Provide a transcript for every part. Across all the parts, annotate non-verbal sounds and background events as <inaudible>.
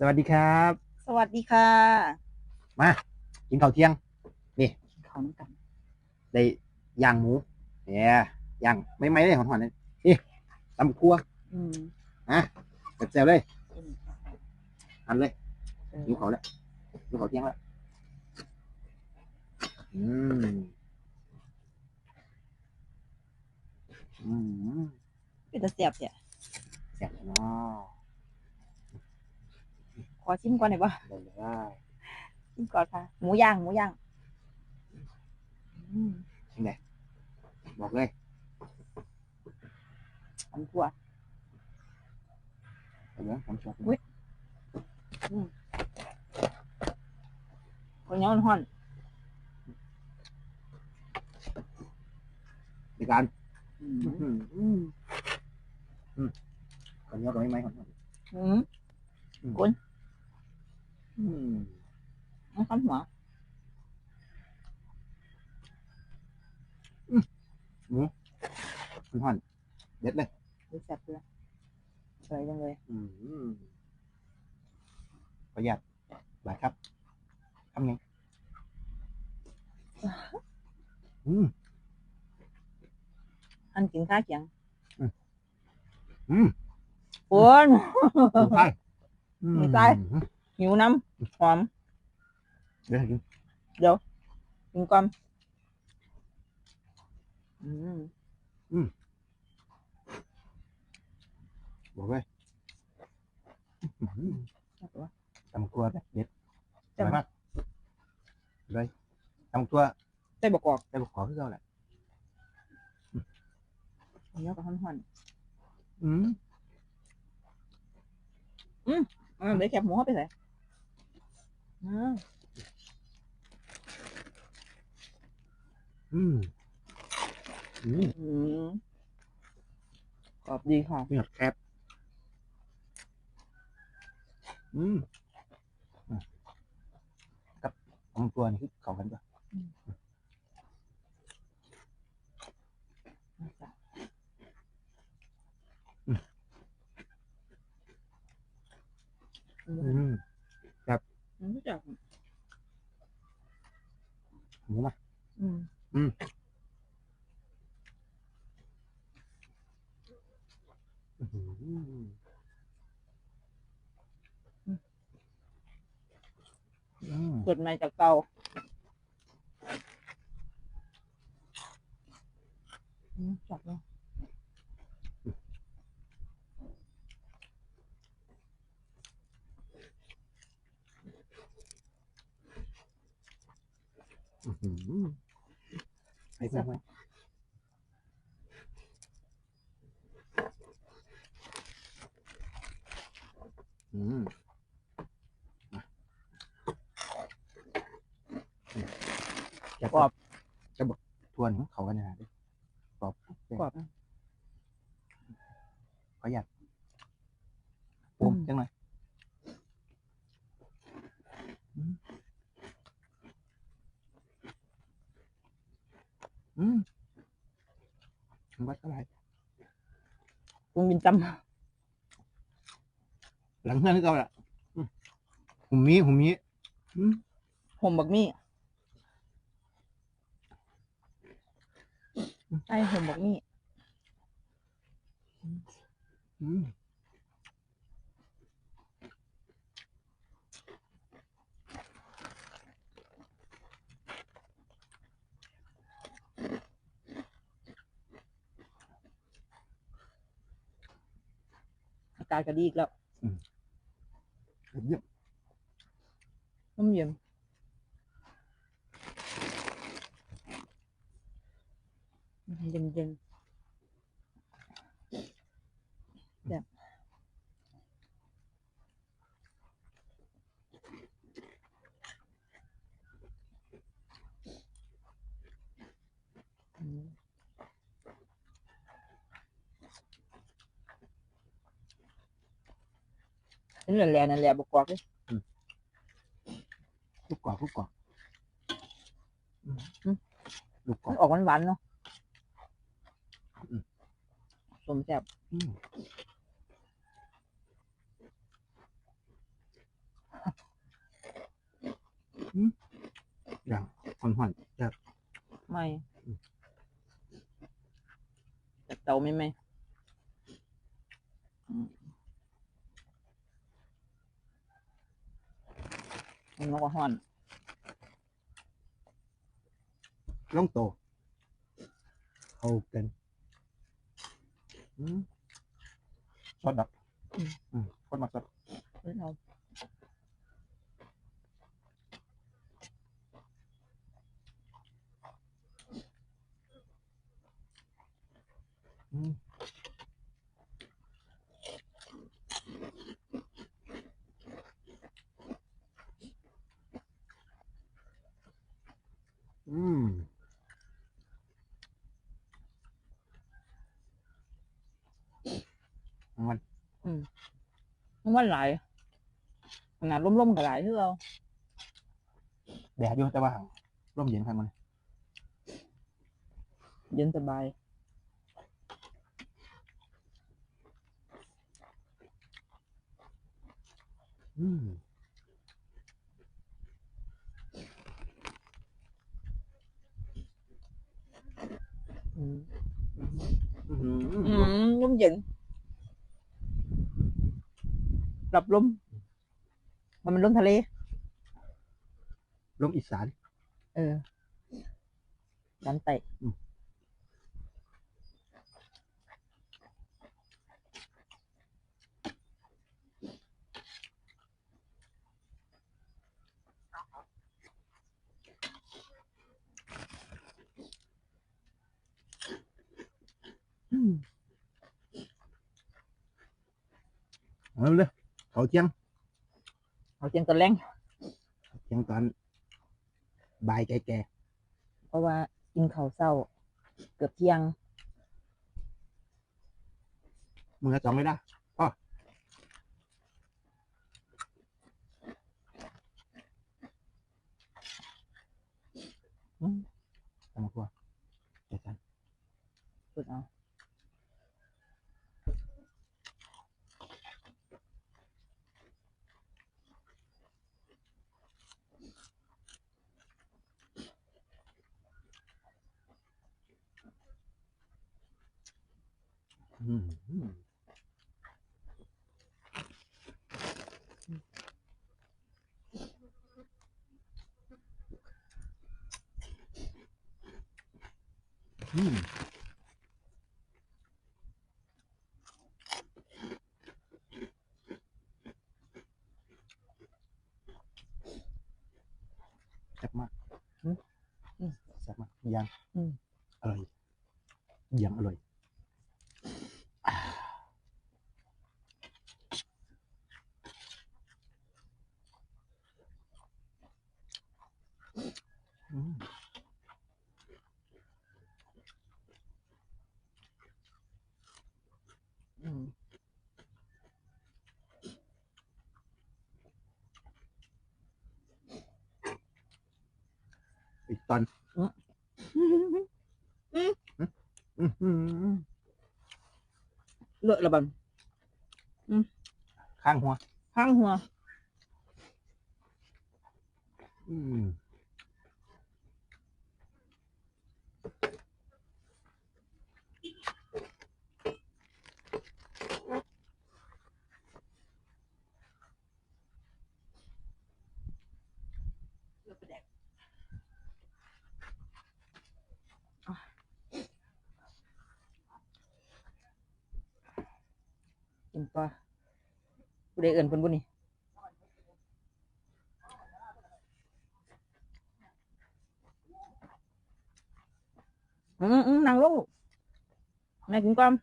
สวัสดีครับ สวัสดีค่ะ มากินข้าวเที่ยงเขาน้ำกันได้ย่างหมูเนี่ยย่างไม่ไม่ได้หอนๆเลยนี่ตำครัวอืมนะเซลเลยอืมหันเลยเออหิวเขาวแล้วหิวเขาวเที่ยงแล้วอืมอืมเป็นตะเสียบเนี่ยแซ่บเนาะข อชิมก่อนหน่อยป่ะ ได้เลย ชิมก่อนค่ะ หมูย่างหมูย่างอืม บอกเลย อันทั่ว เอาเดี๋ยวผมชอบ อุ๊ย คนย้อนห่อน ในการ อื อื ม มอืมอืมคนเดียวกับไม่ไม่คน อืม อืมน้ำข้าวหัวคุณห่อนเด็ดเลย ดูแซ่บเลยสวยจังเลย อืมประหยัดบาทครับทำไงอืมอันกินข้าวเคียงอืมปวนถูกไปถูกไปหิวน้ำ Ngon. Đây Đâu? Kim con. Ừ. Ừ. Bỏ về. <laughs> Tầm cua đấy, biết. Tầm mắt. Đây. Tầm cua. Đây bỏ cọc. Đây bỏ cọc rồi lại. Nhớ có hân hoàn Ừ. Ừ, để kẹp mũ hết đi thầy. อบร่อยมากเลยตำตัวใส่บกกอกได้บอกขอที่เราแหละอันนี้ก็ห่อนอืมอืมอืมกรอบดีค่ะนี่หดแคบอืมกับตำตัวนี่คือเขากันปะอืมอืม không biết đọc muốn à ừ. ừ. Quỳnh này chặt cầu Chặt luôn หืออืมสดใหม่จากเตาอืมจับเลยอื้อหือให้เพื่อนไหมอืมมาจะกรอบจะบอกทวนของเขากันนะดิกรอบกรอบนะประหยัดปูมอืมจังหน่อย อืมวัดเท่าไหร่ปรุงบินตหลังเพื่อนที่เก่าแหละอืมหุมมีหุมมีอืมำห่มบักมี่ไอ้ห่มบักมี่อืม อากาศก็ดีอีกแล้วเยี่ยมน้ำเย็นเย็นเย็น นี่แหละแหละนั่นแหละบกกอกเลยลูกกรอกลูกกรอกอืมอืมลูกกรอมันกออกหวานๆเนาะอืมสมแซ่บอืมอย่างห่อนห่อนๆแบบไม่แต่เตาไม่ไหม มันก็ห่อนล่องโตเขาเป็นอืมสดดับอืมคนมาสดเอ้ยเรา ừ. không có lại là lung lung lại chứ không đè vô tay ba thằng lung dính thằng này ừ, dính tay bay Mm. Ừ. Ừ. Ừ. Đúng vậy. ร่มเย็นครับมันเย็นสบายอืมอืมอืมอืมร่มเย็นรับลมมันเป็นลมทะเลร่มอีสาน เออดันเตะอืมอืมเอาเลย เขาเที่ยงเอาเจียงตอนแรงเที่ยงตอนบ่ายแก่เพราะว่ากินข้าวเศร้า เกือบเที่ยงๆมือละสองไม่ได้พ่ออืมทำมาครัวเดี๋ยวกันสุดเอา อืมอืมอืมแซ่บมากแซ่บมากยังอร่อยยังอร่อย อืม อีกตอนอื้อหือ เลอะระบัน ข้างหัว ข้างหัว อืม đẹp jumpa udah kan pun bunyi ừ, ừ, ừ năng lắm. Này cũng con.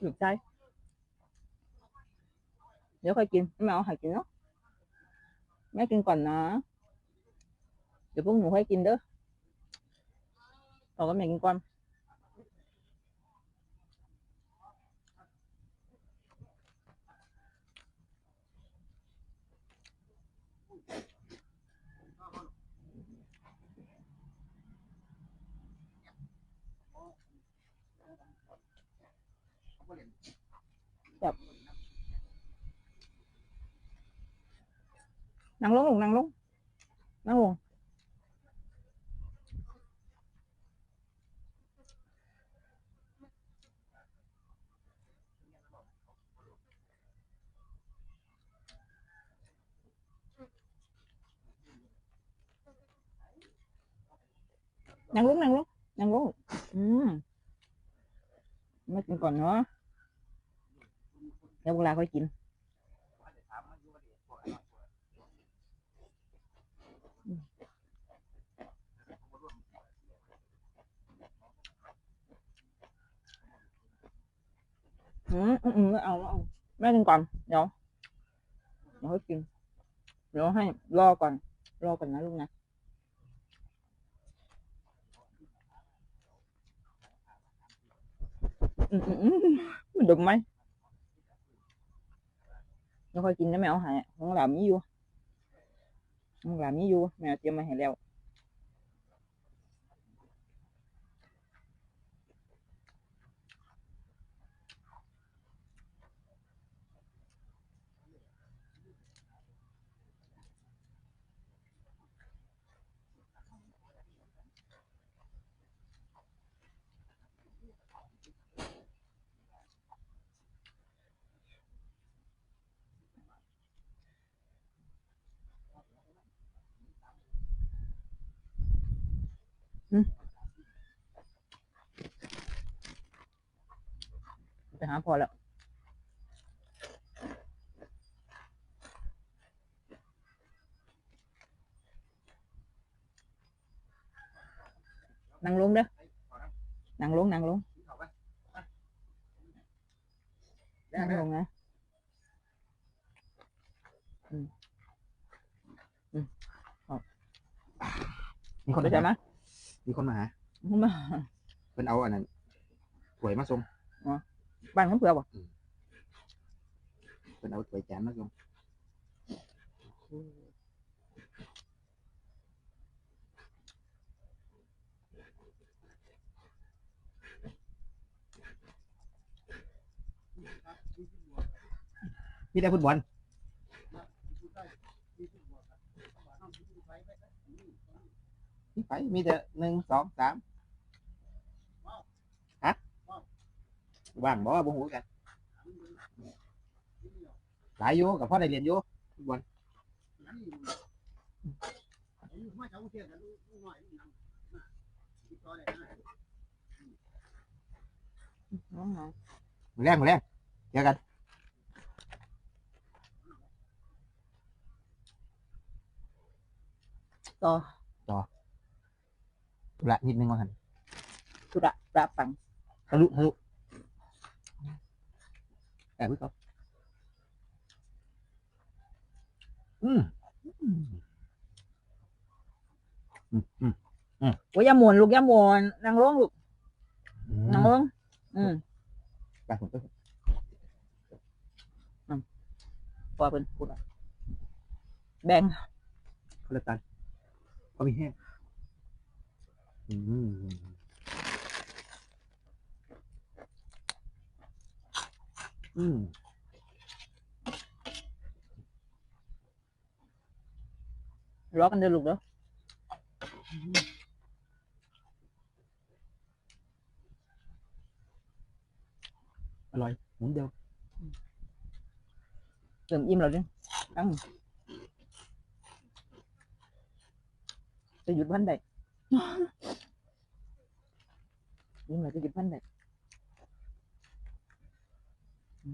Được tay nếu phải chín mẹ họ phải chín đó mấy kinh còn à 여보 뭐 할긴데? 어, 그럼 행관. Yep. Nắng luôn, luôn nắng luôn. Nắng luôn. นั่งลงลูกนั่งลงนั่งลงนั่งยังลงนั่งอืมไม่กินก่อนเนาะเดี๋ยวเวลาค่อยกินอืมอืมเอาเอาแม่กินก่อนเดี๋ยวเดี๋ยวให้กินเดี๋ยวให้รอก่อน รอก่อนนะลูกนะ มันดมไหมไม่ค่อยกินนะแมวหายของหลามนมีอยู่ของหลามนมีอยู่ แมวเตรียมมาให้แล้ว ไปหาพอแล้วนั่งลงเด้อนั่งลงนั่งลงนั่งลงนะมีคนไปมาใช่ไหมหา มีคนมาหา มา เพิ่นเอาอันนั้นถ้วยมาส่ง บ้านของเผื่อบ่ เพิ่นเอาถ้วยจานมาส่งมีแต่ฟุตบอล ไปมีแต่หนึ่งสองสามฮะว่างบ่บ่หูกัน หลายอยู่กับพ่อได้เรียนอยู่ฟุตบอล น้อง มาแรงมาแรงเจอกัน ๆต่อ ธุระนิดนึงว่าหันสุระระปังทะลุทะลุแอบไว้ก่อนอืมอืมอืมอืมโอ้ยอยาหมุนลูกอยาหมุนนั่งลงลูกนั่งลงอืมไปผมไปพอเป็นพูดอะแบ่งคนละตันเขามีแห้ง อืมอืมรอกันเดี๋ยวลูกเด้ออร่อยหมุนเดียวเติมอิ่มแล้วเนี่ยตั้งจะหยุดพันใด nhưng mà cái dịch bánh này? Ừ.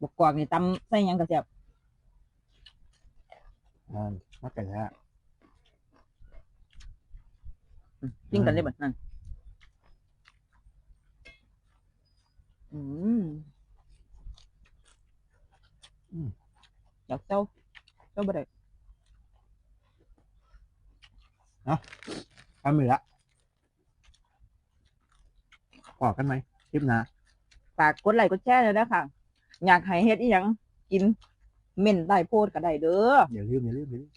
Một quả thì tâm xây nhận cả chẹp à, mắc cả nhà ừ, tinh thần đi ừ. bạn. À. Đọc sâu Sâu bà đây เสียบอ่ามาแต่ละอืมกินกันได้บ่นั่นอืมอยากเจ้าเจ้าบ่ได้ทำมือละพอกันไหมคลิปหน้าฝากกดไลค์กดแชร์เลยนะค่ะ อยากให้เฮ็ดอีหยังกินเม่นได้โพดก็ได้เด้อ อย่าลืมอย่าลืมอย่าลืม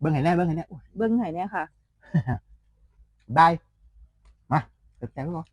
เบิ้งให้แน่เบิ้งให้แน่โอ้ยเบิ่งให้เนี่ยค่ะ บาย มาเติมแต้มก่อน